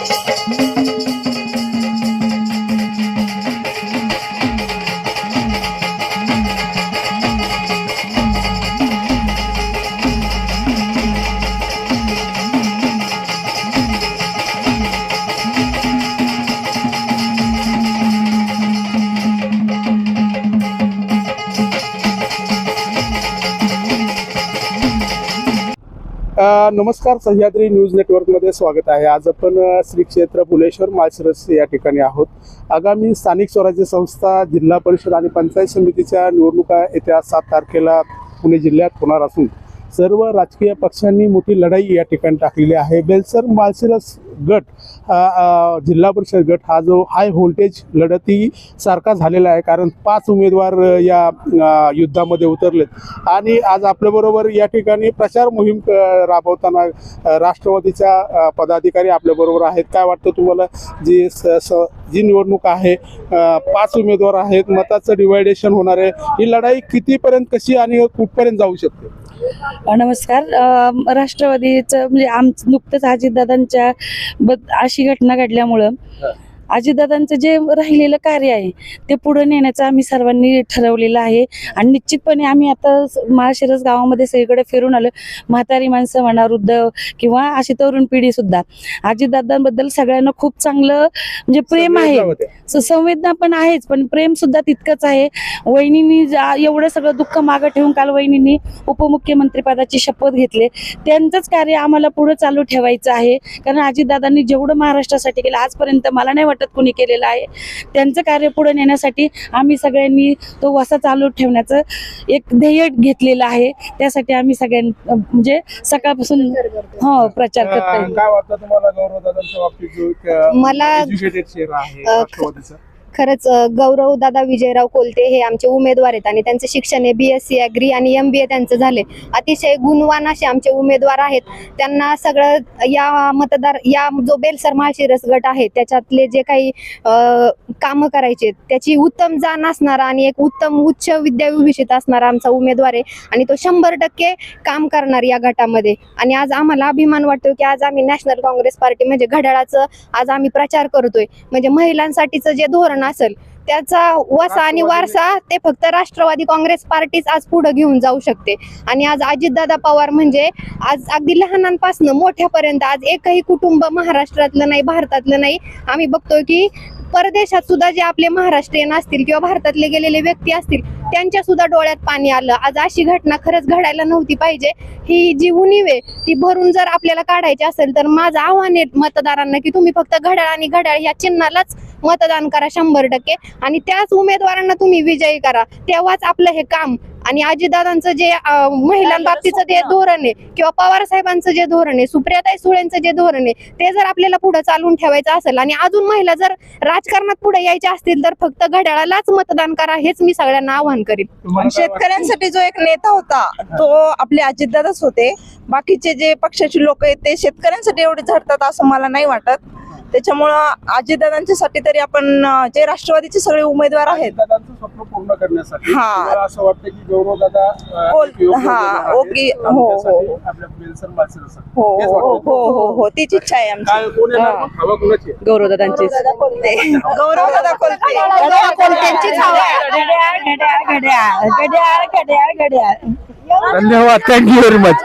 Gracias. नमस्कार Sahyadri news नेटवर्कमध्ये स्वागत आहे. आज आपण श्री क्षेत्र फुलेश्वर माळशिरस या ठिकाणी आहोत. आगामी स्थानिक स्वराज्य संस्था जिल्हा परिषद आणि पंचायत समितीच्या निवडणुका येत्या सात तारखेला पुणे जिल्ह्यात होणार असून सर्व राजकीय पक्षांनी मोठी लढाई या ठिकाणी टाकलेली आहे. बेलसर मालसिरस गट हा, जिल्हा परिषद गट हा जो हाय व्होल्टेज लढती सारखा झालेला आहे. कारण पाच उमेदवार या युद्धामध्ये उतरलेत. आणि आज आपल्याबरोबर या ठिकाणी प्रचार मोहीम राबवताना राष्ट्रवादीच्या पदाधिकारी आपल्याबरोबर आहेत. काय वाटतं तुम्हाला? जी स स जी निवडणूक आहे पाच उमेदवार आहेत मताचं डिवायडेशन होणार आहे. ही लढाई कितीपर्यंत कशी आणि कुठपर्यंत जाऊ शकते? नमस्कार. राष्ट्रवादीचं म्हणजे आम नुकतंच अजितदादांच्या बद अशी घटना घडल्यामुळं अजितदादांचं जे राहिलेलं कार्य आहे ते पुढे नेण्याचं आम्ही सर्वांनी ठरवलेलं आहे. आणि निश्चितपणे आम्ही आता स- माळशिरस गावामध्ये सगळीकडे फिरून आलो. म्हातारी माणसं म्हणा वृद्ध किंवा अशी तरुण पिढी सुद्धा. अजितदादांबद्दल सगळ्यांना खूप चांगलं म्हणजे प्रेम आहे. संवेदना पण आहेच पण प्रेम सुद्धा तितकंच आहे. वहिनींनी जा- एवढं सगळं दुःख मागं ठेवून काल वहिनींनी उपमुख्यमंत्री पदाची शपथ घेतले. त्यांचंच कार्य आम्हाला पुढे चालू ठेवायचं आहे. कारण अजितदादांनी जेवढं महाराष्ट्रासाठी केलं आजपर्यंत मला नाही वाटत कुणी केलेलं आहे. त्यांचं कार्य पुढे नेण्यासाठी आम्ही सगळ्यांनी तो वसा चालू ठेवण्याचं एक ध्येय घेतलेलं आहे. त्यासाठी आम्ही सगळ्यां म्हणजे सकाळपासून हो प्रचार अ, मला- खरंच गौरव दादा विजयराव कोलते हे आमचे उमेदवार आहेत आणि त्यांचे शिक्षण हे बी एस सी ॲग्री आणि एम बी ए त्यांचं झाले अतिशय गुणवान असे आमचे उमेदवार आहेत. त्यांना सगळं या मतदार या जो बेलसर माळशिरस गट आहे त्याच्यातले जे काही कामं करायचे आहेत, त्याची उत्तम जाण असणारा आणि एक उत्तम उच्च विद्याविभूषित असणारा आमचा उमेदवार आहे आणि तो शंभर टक्के काम करणार या गटामध्ये. आणि आज आम्हाला अभिमान वाटतो की आज आम्ही नॅशनल काँग्रेस पार्टी म्हणजे घड्याळाचं आज आम्ही प्रचार करतोय. म्हणजे महिलांसाठीचं जे धोरण असेल त्याचा वसा आणि वारसा ते फक्त राष्ट्रवादी काँग्रेस पार्टीच आज पुढे घेऊन जाऊ शकते. आणि आज अजितदादा पवार म्हणजे आज अगदी लहानांपासून मोठ्यापर्यंत आज एकही कुटुंब महाराष्ट्रातलं नाही भारतातलं नाही. आम्ही बघतोय की परदेशात सुद्धा जे आपले महाराष्ट्रीयन असतील किंवा भारतातले गेलेले व्यक्ती असतील त्यांच्या सुद्धा डोळ्यात पाणी आलं. आज अशी घटना खरंच घडायला नव्हती पाहिजे. ही जी उणीव आहे ती भरून जर आपल्याला काढायची असेल तर माझं आव्हान आहे मतदारांना की तुम्ही फक्त घड्याळ आणि घड्याळ या चिन्हालाच मतदान करा शंभर टक्के. आणि त्याच उमेदवारांना तुम्ही विजयी करा. तेव्हाच आपलं हे काम आणि आजीदादांचं जे महिलांबाबतीचं जे धोरण आहे किंवा पवार साहेबांचं जे धोरण आहे सुप्रियाताई सुळेंचं जे धोरण आहे ते जर आपल्याला पुढे चालून ठेवायचं असेल आणि अजून महिला जर राजकारणात पुढे यायच्या असतील तर फक्त घड्याळालाच मतदान करा हेच मी सगळ्यांना आवाहन करीन? शेतकऱ्यांसाठी जो एक नेता होता तो आपले अजितदादाच होते. बाकीचे जे पक्षाचे लोक आहेत ते शेतकऱ्यांसाठी एवढे झडतात असं मला नाही वाटत. त्याच्यामुळं अजितदादांच्यासाठी तरी आपण जे राष्ट्रवादीचे सगळे उमेदवार आहेत दादांचं स्वप्न पूर्ण करण्यासाठी हा. तुम्हाला असं वाटतं की गौरव दादा अ, बोल- एक योग्य हा, उमेदवार आहेत ओके. आणि हो, त्यासाठी हो. आपल्या बेलसर माळशिरस आहे. हो तेच हो वाटतं. हो हो हो तीच इच्छा आहे आमची काय कोण येणार मग? हवा कुणाची आहे? गौरवदादांची गौरवदादा कोलते गौरवदादा कोलते कोलत्यांचीच हवा आहे. घड्याळ घड्याळ घड्याळ घड्याळ घड्याळ घड्याळ धन्यवाद थँक्यू व्हेरी मच